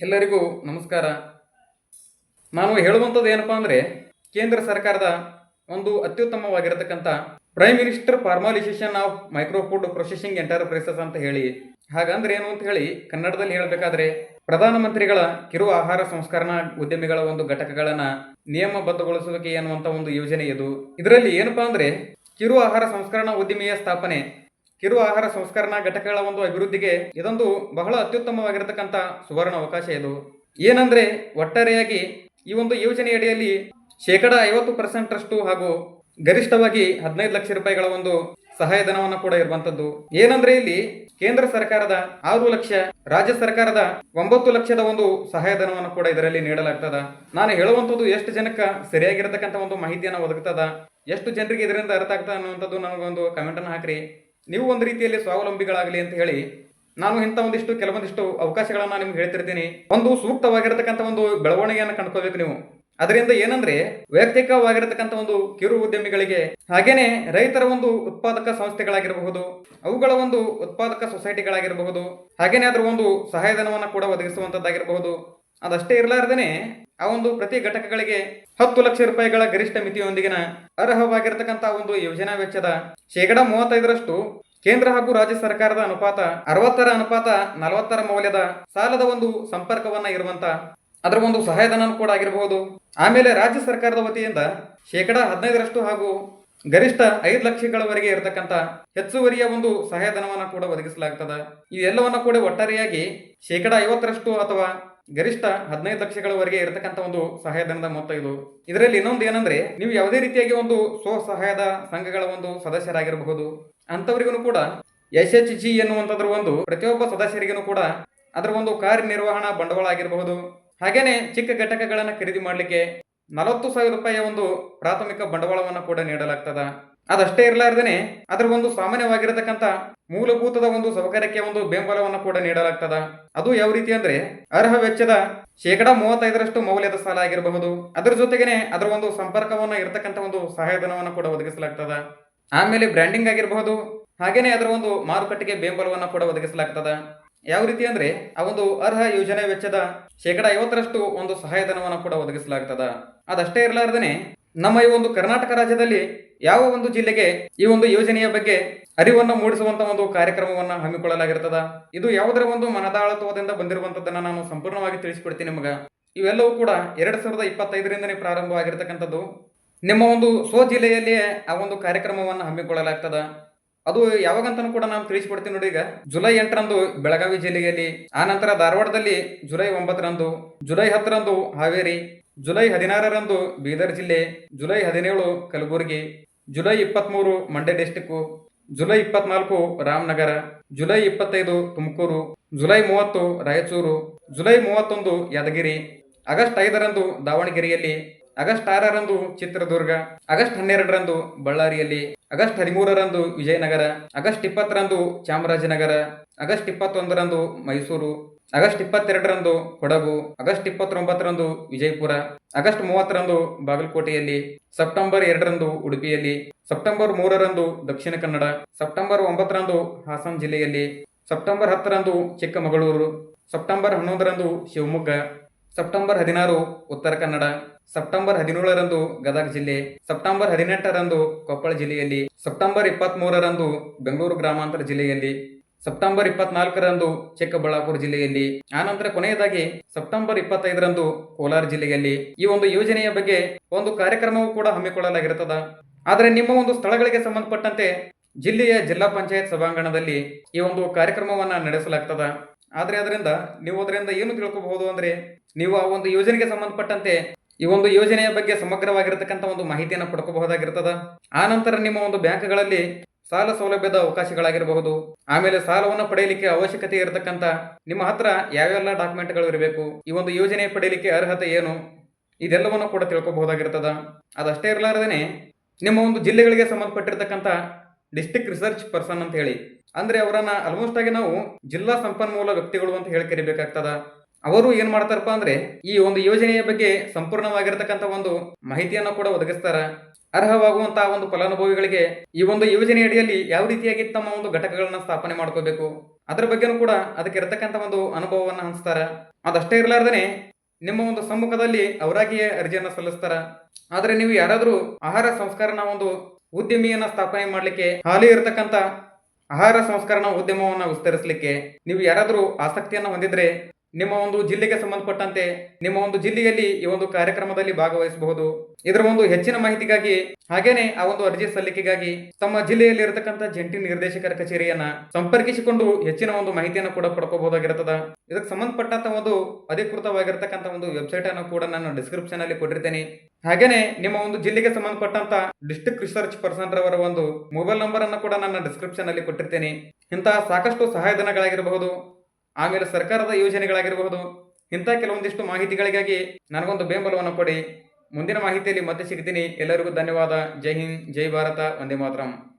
ಎಲ್ಲರಿಗೂ ನಮಸ್ಕಾರ. ನಾನು ಹೇಳುವಂಥದ್ದು ಏನಪ್ಪಾ ಅಂದರೆ, ಕೇಂದ್ರ ಸರ್ಕಾರದ ಒಂದು ಅತ್ಯುತ್ತಮವಾಗಿರತಕ್ಕಂಥ prime minister formalisation of micro food processing enterprises ಅಂತ ಹೇಳಿ. ಹಾಗಂದ್ರೆ ಏನು ಅಂತ ಹೇಳಿ, ಕನ್ನಡದಲ್ಲಿ ಹೇಳಬೇಕಾದ್ರೆ, ಪ್ರಧಾನಮಂತ್ರಿಗಳ ಕಿರು ಆಹಾರ ಸಂಸ್ಕರಣಾ ಉದ್ಯಮಿಗಳ ಒಂದು ಘಟಕಗಳನ್ನ ನಿಯಮಬದ್ಧಗೊಳಿಸುವಿಕೆ ಎನ್ನುವಂಥ ಒಂದು ಯೋಜನೆ ಇದು. ಇದರಲ್ಲಿ ಏನಪ್ಪಾ ಅಂದರೆ, ಕಿರು ಆಹಾರ ಸಂಸ್ಕರಣಾ ಉದ್ಯಮಿಯ ಸ್ಥಾಪನೆ ಕಿರು ಆಹಾರ ಸಂಸ್ಕರಣಾ ಘಟಕಗಳ ಒಂದು ಅಭಿವೃದ್ಧಿಗೆ ಇದೊಂದು ಬಹಳ ಅತ್ಯುತ್ತಮವಾಗಿರತಕ್ಕಂಥ ಸುವರ್ಣ ಅವಕಾಶ ಇದು. ಏನಂದ್ರೆ ಒಟ್ಟಾರೆಯಾಗಿ ಈ ಒಂದು ಯೋಜನೆಯಡಿಯಲ್ಲಿ ಶೇಕಡ ಐವತ್ತು ಪರ್ಸೆಂಟ್ ರಷ್ಟು ಹಾಗೂ ಗರಿಷ್ಠವಾಗಿ ಹದಿನೈದು ಲಕ್ಷ ರೂಪಾಯಿಗಳ ಒಂದು ಸಹಾಯಧನವನ್ನು ಕೂಡ ಇರುವಂತದ್ದು. ಏನಂದ್ರೆ ಇಲ್ಲಿ ಕೇಂದ್ರ ಸರ್ಕಾರದ ಆರು ಲಕ್ಷ, ರಾಜ್ಯ ಸರ್ಕಾರದ ಒಂಬತ್ತು ಲಕ್ಷದ ಒಂದು ಸಹಾಯಧನವನ್ನು ಕೂಡ ಇದರಲ್ಲಿ ನೀಡಲಾಗ್ತದ. ನಾನು ಹೇಳುವಂಥದ್ದು ಎಷ್ಟು ಜನಕ್ಕೆ ಸರಿಯಾಗಿರತಕ್ಕಂಥ ಒಂದು ಮಾಹಿತಿಯನ್ನು ಒದಗ್ತದ, ಎಷ್ಟು ಜನರಿಗೆ ಇದರಿಂದ ಅರ್ಥ ಆಗ್ತದೆ ಅನ್ನುವಂಥದ್ದು ನನಗೊಂದು ಕಮೆಂಟನ್ನು ಹಾಕ್ರಿ. ನೀವು ಒಂದು ರೀತಿಯಲ್ಲಿ ಸ್ವಾವಲಂಬಿಗಳಾಗಲಿ ಅಂತ ಹೇಳಿ ನಾನು ಇಂಥ ಒಂದಿಷ್ಟು ಕೆಲವೊಂದಿಷ್ಟು ಅವಕಾಶಗಳನ್ನು ನಿಮ್ಗೆ ಹೇಳ್ತಿರ್ತೀನಿ. ಒಂದು ಸೂಕ್ತವಾಗಿರತಕ್ಕಂಥ ಒಂದು ಬೆಳವಣಿಗೆಯನ್ನು ಕಂಡ್ಕೋಬೇಕು ನೀವು. ಅದರಿಂದ ಏನಂದ್ರೆ ವೈಯಕ್ತಿಕವಾಗಿರತಕ್ಕಂಥ ಒಂದು ಕಿರು ಉದ್ಯಮಿಗಳಿಗೆ ಹಾಗೇನೆ ರೈತರ ಒಂದು ಉತ್ಪಾದಕ ಸಂಸ್ಥೆಗಳಾಗಿರಬಹುದು, ಅವುಗಳ ಒಂದು ಉತ್ಪಾದಕ ಸೊಸೈಟಿಗಳಾಗಿರಬಹುದು, ಹಾಗೇನೆ ಅದರ ಒಂದು ಸಹಾಯಧನವನ್ನು ಕೂಡ ಒದಗಿಸುವಂಥದ್ದಾಗಿರಬಹುದು. ಅದಷ್ಟೇ ಇರಲಾರ್ದೇನೆ ಆ ಒಂದು ಪ್ರತಿ ಘಟಕಗಳಿಗೆ ಹತ್ತು ಲಕ್ಷ ರೂಪಾಯಿಗಳ ಗರಿಷ್ಠ ಮಿತಿಯೊಂದಿಗಿನ ಅರ್ಹವಾಗಿರತಕ್ಕಂತಹ ಒಂದು ಯೋಜನಾ ವೆಚ್ಚದ ಶೇಕಡ ಮೂವತ್ತೈದರಷ್ಟು ಕೇಂದ್ರ ಹಾಗೂ ರಾಜ್ಯ ಸರ್ಕಾರದ ಅನುಪಾತ ಅರವತ್ತರ ಅನುಪಾತ ನಲವತ್ತರ ಮೌಲ್ಯದ ಸಾಲದ ಒಂದು ಸಂಪರ್ಕವನ್ನ ಇರುವಂತ ಅದರ ಒಂದು ಸಹಾಯಧನ ಕೂಡ ಆಗಿರಬಹುದು. ಆಮೇಲೆ ರಾಜ್ಯ ಸರ್ಕಾರದ ವತಿಯಿಂದ ಶೇಕಡ ಹದಿನೈದರಷ್ಟು ಹಾಗೂ ಗರಿಷ್ಠ ಐದು ಲಕ್ಷಗಳವರೆಗೆ ಇರತಕ್ಕಂತ ಹೆಚ್ಚುವರಿಯ ಒಂದು ಸಹಾಯಧನವನ್ನ ಕೂಡ ಒದಗಿಸಲಾಗ್ತದ. ಇದೆಲ್ಲವನ್ನ ಕೂಡ ಒಟ್ಟಾರೆಯಾಗಿ ಶೇಕಡ ಐವತ್ತರಷ್ಟು ಅಥವಾ ಗರಿಷ್ಠ ಹದಿನೈದು ಲಕ್ಷಗಳವರೆಗೆ ಇರತಕ್ಕಂಥ ಒಂದು ಸಹಾಯಧನದ ಮೊತ್ತ ಇದು. ಇದರಲ್ಲಿ ಇನ್ನೊಂದು ಏನಂದ್ರೆ, ನೀವು ಯಾವುದೇ ರೀತಿಯಾಗಿ ಒಂದು ಸ್ವಸಹಾಯದ ಸಂಘಗಳ ಒಂದು ಸದಸ್ಯರಾಗಿರಬಹುದು. ಅಂತವರಿಗೂ ಕೂಡ ಎಸ್ ಎಚ್ ಜಿ ಎನ್ನುವಂಥದ್ರ ಒಂದು ಪ್ರತಿಯೊಬ್ಬ ಸದಸ್ಯರಿಗೂ ಕೂಡ ಅದರ ಒಂದು ಕಾರ್ಯನಿರ್ವಹಣಾ ಬಂಡವಾಳ ಆಗಿರಬಹುದು. ಹಾಗೇನೆ ಚಿಕ್ಕ ಘಟಕಗಳನ್ನು ಖರೀದಿ ಮಾಡಲಿಕ್ಕೆ ನಲವತ್ತು ಸಾವಿರ ರೂಪಾಯಿಯ ಒಂದು ಪ್ರಾಥಮಿಕ ಬಂಡವಾಳವನ್ನು ಕೂಡ ನೀಡಲಾಗ್ತದ. ಅದಷ್ಟೇ ಇರಲಾರ್ದೇನೆ ಅದರ ಒಂದು ಸಾಮಾನ್ಯವಾಗಿರತಕ್ಕಂಥ ಮೂಲಭೂತದ ಒಂದು ಸೌಕರ್ಯಕ್ಕೆ ಒಂದು ಬೆಂಬಲವನ್ನು ಕೂಡ ನೀಡಲಾಗ್ತದ. ಅದು ಯಾವ ರೀತಿ ಅಂದ್ರೆ ಅರ್ಹ ವೆಚ್ಚದ ಶೇಕಡಾ ಮೂವತ್ತೈದರಷ್ಟು ಮೌಲ್ಯದ ಸಾಲ ಆಗಿರಬಹುದು. ಅದರ ಜೊತೆಗೇನೆ ಅದರ ಒಂದು ಸಂಪರ್ಕವನ್ನ ಇರತಕ್ಕಂಥ ಒಂದು ಸಹಾಯಧನವನ್ನು ಕೂಡ ಒದಗಿಸಲಾಗ್ತದ. ಆಮೇಲೆ ಬ್ರ್ಯಾಂಡಿಂಗ್ ಆಗಿರಬಹುದು. ಹಾಗೇನೆ ಅದರ ಒಂದು ಮಾರುಕಟ್ಟೆಗೆ ಬೆಂಬಲವನ್ನು ಕೂಡ ಒದಗಿಸಲಾಗ್ತದ. ಯಾವ ರೀತಿ ಅಂದ್ರೆ ಆ ಒಂದು ಅರ್ಹ ಯೋಜನೆ ವೆಚ್ಚದ ಶೇಕಡ ಐವತ್ತರಷ್ಟು ಒಂದು ಸಹಾಯಧನವನ್ನು ಕೂಡ ಒದಗಿಸಲಾಗ್ತದ. ಅದಷ್ಟೇ ಇರಲಾರ್ದೇನೆ ನಮ್ಮ ಈ ಒಂದು ಕರ್ನಾಟಕ ರಾಜ್ಯದಲ್ಲಿ ಯಾವ ಒಂದು ಜಿಲ್ಲೆಗೆ ಈ ಒಂದು ಯೋಜನೆಯ ಬಗ್ಗೆ ಅರಿವನ್ನು ಮೂಡಿಸುವಂತ ಒಂದು ಕಾರ್ಯಕ್ರಮವನ್ನು ಹಮ್ಮಿಕೊಳ್ಳಲಾಗಿರ್ತದ? ಇದು ಯಾವುದರ ಒಂದು ಮನದಾಳತ್ವದಿಂದ ಬಂದಿರುವಂತದ್ದನ್ನ ನಾನು ಸಂಪೂರ್ಣವಾಗಿ ತಿಳಿಸಿಕೊಡ್ತೀನಿ ನಿಮಗ. ಇವೆಲ್ಲವೂ ಕೂಡ ಎರಡ್ ಸಾವಿರದ ಇಪ್ಪತ್ತೈದರಿಂದನೇ ಪ್ರಾರಂಭವಾಗಿರ್ತಕ್ಕಂಥದ್ದು. ನಿಮ್ಮ ಒಂದು ಸ್ವ ಜಿಲ್ಲೆಯಲ್ಲಿಯೇ ಆ ಒಂದು ಕಾರ್ಯಕ್ರಮವನ್ನು ಹಮ್ಮಿಕೊಳ್ಳಲಾಗ್ತದ. ಅದು ಯಾವಾಗಂತನೂ ಕೂಡ ನಾನು ತಿಳಿಸಿಕೊಡ್ತೀನಿ ನೋಡಿ ಈಗ. ಜುಲೈ ಎಂಟರಂದು ಬೆಳಗಾವಿ ಜಿಲ್ಲೆಯಲ್ಲಿ, ಆ ನಂತರ ಧಾರವಾಡದಲ್ಲಿ ಜುಲೈ ಒಂಬತ್ತರಂದು, ಜುಲೈ ಹತ್ತರಂದು ಹಾವೇರಿ ಜುಲೈ ಹದಿನಾರರಂದು ಬೀದರ್ ಜಿಲ್ಲೆ ಜುಲೈ ಹದಿನೇಳು ಕಲಬುರಗಿ, ಜುಲೈ ಇಪ್ಪತ್ತ್ಮೂರು ಮಂಡ್ಯ ಡಿಸ್ಟಿಕ್ಕು ಜುಲೈ ಇಪ್ಪತ್ನಾಲ್ಕು ರಾಮನಗರ, ಜುಲೈ ಇಪ್ಪತ್ತೈದು ತುಮಕೂರು, ಜುಲೈ ಮೂವತ್ತು ರಾಯಚೂರು, ಜುಲೈ ಮೂವತ್ತೊಂದು ಯಾದಗಿರಿ, ಆಗಸ್ಟ್ ಐದರಂದು ದಾವಣಗೆರೆಯಲ್ಲಿ, ಆಗಸ್ಟ್ ಆರರಂದು ಚಿತ್ರದುರ್ಗ, ಆಗಸ್ಟ್ ಹನ್ನೆರಡರಂದು ಬಳ್ಳಾರಿಯಲ್ಲಿ, ಆಗಸ್ಟ್ ಹದಿಮೂರರಂದು ವಿಜಯನಗರ, ಆಗಸ್ಟ್ ಇಪ್ಪತ್ತರಂದು ಚಾಮರಾಜನಗರ, ಆಗಸ್ಟ್ ಇಪ್ಪತ್ತೊಂದರಂದು ಮೈಸೂರು ಆಗಸ್ಟ್ ಇಪ್ಪತ್ತೆರಡರಂದು ಕೊಡಗು, ಆಗಸ್ಟ್ ಇಪ್ಪತ್ತೊಂಬತ್ತರಂದು ವಿಜಯಪುರ, ಆಗಸ್ಟ್ ಮೂವತ್ತರಂದು ಬಾಗಲಕೋಟೆಯಲ್ಲಿ, ಸೆಪ್ಟೆಂಬರ್ ಎರಡರಂದು ಉಡುಪಿಯಲ್ಲಿ, ಸೆಪ್ಟೆಂಬರ್ ಮೂರರಂದು ದಕ್ಷಿಣ ಕನ್ನಡ, ಸೆಪ್ಟೆಂಬರ್ ಒಂಬತ್ತರಂದು ಹಾಸನ ಜಿಲ್ಲೆಯಲ್ಲಿ, ಸೆಪ್ಟೆಂಬರ್ ಹತ್ತರಂದು ಚಿಕ್ಕಮಗಳೂರು, ಸೆಪ್ಟೆಂಬರ್ ಹನ್ನೊಂದರಂದು ಶಿವಮೊಗ್ಗ, ಸೆಪ್ಟೆಂಬರ್ ಹದಿನಾರು ಉತ್ತರ ಕನ್ನಡ, ಸೆಪ್ಟೆಂಬರ್ ಹದಿನೇಳರಂದು ಗದಗ ಜಿಲ್ಲೆ, ಸೆಪ್ಟೆಂಬರ್ ಹದಿನೆಂಟರಂದು ಕೊಪ್ಪಳ ಜಿಲ್ಲೆಯಲ್ಲಿ, ಸೆಪ್ಟೆಂಬರ್ ಇಪ್ಪತ್ಮೂರರಂದು ಬೆಂಗಳೂರು ಗ್ರಾಮಾಂತರ ಜಿಲ್ಲೆಯಲ್ಲಿ ಸೆಪ್ಟೆಂಬರ್ ಇಪ್ಪತ್ನಾಲ್ಕರಂದು ಚಿಕ್ಕಬಳ್ಳಾಪುರ ಜಿಲ್ಲೆಯಲ್ಲಿ ಆನಂತರ ಕೊನೆಯದಾಗಿ ಸೆಪ್ಟೆಂಬರ್ ಇಪ್ಪತ್ತೈದರಂದು ಕೋಲಾರ ಜಿಲ್ಲೆಯಲ್ಲಿ ಈ ಒಂದು ಯೋಜನೆಯ ಬಗ್ಗೆ ಒಂದು ಕಾರ್ಯಕ್ರಮವೂ ಕೂಡ ಹಮ್ಮಿಕೊಳ್ಳಲಾಗಿರುತ್ತದೆ. ಆದರೆ ನಿಮ್ಮ ಒಂದು ಸ್ಥಳಗಳಿಗೆ ಸಂಬಂಧಪಟ್ಟಂತೆ ಜಿಲ್ಲೆಯ ಜಿಲ್ಲಾ ಪಂಚಾಯತ್ ಸಭಾಂಗಣದಲ್ಲಿ ಈ ಒಂದು ಕಾರ್ಯಕ್ರಮವನ್ನು ನಡೆಸಲಾಗ್ತದ. ಆದರೆ ಅದರಿಂದ ನೀವು ಅದರಿಂದ ಏನು ತಿಳ್ಕೋಬಹುದು ಅಂದರೆ, ನೀವು ಆ ಒಂದು ಯೋಜನೆಗೆ ಸಂಬಂಧಪಟ್ಟಂತೆ ಈ ಒಂದು ಯೋಜನೆಯ ಬಗ್ಗೆ ಸಮಗ್ರವಾಗಿರತಕ್ಕಂಥ ಒಂದು ಮಾಹಿತಿಯನ್ನು ಪಡ್ಕೋಬಹುದಾಗಿರ್ತದ. ಆ ನಂತರ ನಿಮ್ಮ ಒಂದು ಬ್ಯಾಂಕ್ಗಳಲ್ಲಿ ಸಾಲ ಸೌಲಭ್ಯದ ಅವಕಾಶಗಳಾಗಿರಬಹುದು. ಆಮೇಲೆ ಸಾಲವನ್ನು ಪಡೆಯಲಿಕ್ಕೆ ಅವಶ್ಯಕತೆ ಇರತಕ್ಕಂತ ನಿಮ್ಮ ಹತ್ರ ಯಾವೆಲ್ಲ ಡಾಕ್ಯುಮೆಂಟ್ಗಳು ಇರಬೇಕು, ಈ ಒಂದು ಯೋಜನೆ ಪಡೆಯಲಿಕ್ಕೆ ಅರ್ಹತೆ ಏನು, ಇದೆಲ್ಲವನ್ನು ಕೂಡ ತಿಳ್ಕೊಬಹುದಾಗಿರ್ತದ. ಅದಷ್ಟೇ ಇರಲಾರದೇನೆ, ನಿಮ್ಮ ಒಂದು ಜಿಲ್ಲೆಗಳಿಗೆ ಸಂಬಂಧಪಟ್ಟಿರ್ತಕ್ಕಂಥ ಡಿಸ್ಟಿಕ್ ರಿಸರ್ಚ್ ಪರ್ಸನ್ ಅಂತ ಹೇಳಿ. ಅಂದ್ರೆ ಅವರನ್ನ ಆಲ್ಮೋಸ್ಟ್ ಆಗಿ ನಾವು ಜಿಲ್ಲಾ ಸಂಪನ್ಮೂಲ ವ್ಯಕ್ತಿಗಳು ಅಂತ ಹೇಳಿ ಕರಿಬೇಕಾಗ್ತದ. ಅವರು ಏನ್ ಮಾಡ್ತಾರಪ್ಪ ಅಂದ್ರೆ ಈ ಒಂದು ಯೋಜನೆಯ ಬಗ್ಗೆ ಸಂಪೂರ್ಣವಾಗಿರತಕ್ಕಂತ ಒಂದು ಮಾಹಿತಿಯನ್ನು ಕೂಡ ಒದಗಿಸ್ತಾರ. ಅರ್ಹವಾಗುವಂತಹ ಒಂದು ಫಲಾನುಭವಿಗಳಿಗೆ ಈ ಒಂದು ಯೋಜನೆ ಅಡಿಯಲ್ಲಿ ಯಾವ ರೀತಿಯಾಗಿ ತಮ್ಮ ಒಂದು ಘಟಕಗಳನ್ನ ಸ್ಥಾಪನೆ ಮಾಡ್ಕೋಬೇಕು, ಅದರ ಬಗ್ಗೆನೂ ಕೂಡ ಅದಕ್ಕೆ ಇರತಕ್ಕಂತ ಒಂದು ಅನುಭವವನ್ನ ಹಂಚ್ತಾರ. ಅದಷ್ಟೇ ಇರಲಾರ್ದೇ ನಿಮ್ಮ ಒಂದು ಸಮ್ಮುಖದಲ್ಲಿ ಅವರಾಗಿಯೇ ಅರ್ಜಿಯನ್ನು ಸಲ್ಲಿಸ್ತಾರ. ಆದರೆ ನೀವು ಯಾರಾದರೂ ಆಹಾರ ಸಂಸ್ಕರಣ ಒಂದು ಉದ್ಯಮಿಯನ್ನ ಸ್ಥಾಪನೆ ಮಾಡಲಿಕ್ಕೆ ಹಾಲಿ ಇರತಕ್ಕಂತ ಆಹಾರ ಸಂಸ್ಕರಣಾ ಉದ್ಯಮವನ್ನು ವಿಸ್ತರಿಸಲಿಕ್ಕೆ ನೀವು ಯಾರಾದರೂ ಆಸಕ್ತಿಯನ್ನು ಹೊಂದಿದ್ರೆ ನಿಮ್ಮ ಒಂದು ಜಿಲ್ಲೆಗೆ ಸಂಬಂಧಪಟ್ಟಂತೆ ನಿಮ್ಮ ಒಂದು ಜಿಲ್ಲೆಯಲ್ಲಿ ಈ ಒಂದು ಕಾರ್ಯಕ್ರಮದಲ್ಲಿ ಭಾಗವಹಿಸಬಹುದು. ಇದರ ಒಂದು ಹೆಚ್ಚಿನ ಮಾಹಿತಿಗಾಗಿ ಹಾಗೇನೆ ಆ ಒಂದು ಅರ್ಜಿ ಸಲ್ಲಿಕೆಗಾಗಿ ತಮ್ಮ ಜಿಲ್ಲೆಯಲ್ಲಿ ಇರತಕ್ಕಂತ ಜಂಟಿ ನಿರ್ದೇಶಕರ ಕಚೇರಿಯನ್ನ ಸಂಪರ್ಕಿಸಿಕೊಂಡು ಹೆಚ್ಚಿನ ಒಂದು ಮಾಹಿತಿಯನ್ನು ಕೂಡ ಪಡ್ಕೋಬಹುದಾಗಿರ್ತದ. ಇದಕ್ಕೆ ಸಂಬಂಧಪಟ್ಟಂತ ಒಂದು ಅಧಿಕೃತವಾಗಿರ್ತಕ್ಕಂಥ ಒಂದು ವೆಬ್ಸೈಟ್ ಅನ್ನು ಕೂಡ ನಾನು ಡಿಸ್ಕ್ರಿಪ್ಷನ್ ಅಲ್ಲಿ ಕೊಟ್ಟಿರ್ತೇನೆ. ಹಾಗೇನೆ ನಿಮ್ಮ ಒಂದು ಜಿಲ್ಲೆಗೆ ಸಂಬಂಧಪಟ್ಟಂತ ಡಿಸ್ಟ್ರಿಕ್ಟ್ ರಿಸರ್ಚ್ ಪರ್ಸನ್ ರವರ ಒಂದು ಮೊಬೈಲ್ ನಂಬರ್ ಅನ್ನು ಕೂಡ ನನ್ನ ಡಿಸ್ಕ್ರಿಪ್ಷನ್ ಅಲ್ಲಿ ಕೊಟ್ಟಿರ್ತೇನೆ. ಇಂತಹ ಸಾಕಷ್ಟು ಸಹಾಯಧನಗಳಾಗಿರಬಹುದು. ಆಮೇಲೆ ಸರ್ಕಾರದ ಯೋಜನೆಗಳಾಗಿರಬಹುದು, ಇಂಥ ಕೆಲವೊಂದಿಷ್ಟು ಮಾಹಿತಿಗಳಿಗಾಗಿ ನನಗೊಂದು ಬೆಂಬಲವನ್ನು ಕೊಡಿ. ಮುಂದಿನ ಮಾಹಿತಿಯಲ್ಲಿ ಮತ್ತೆ ಸಿಗ್ತೀನಿ. ಎಲ್ಲರಿಗೂ ಧನ್ಯವಾದ. ಜೈ ಹಿಂದ್, ಜೈ ಭಾರತ, ವಂದೇ ಮಾತರಂ.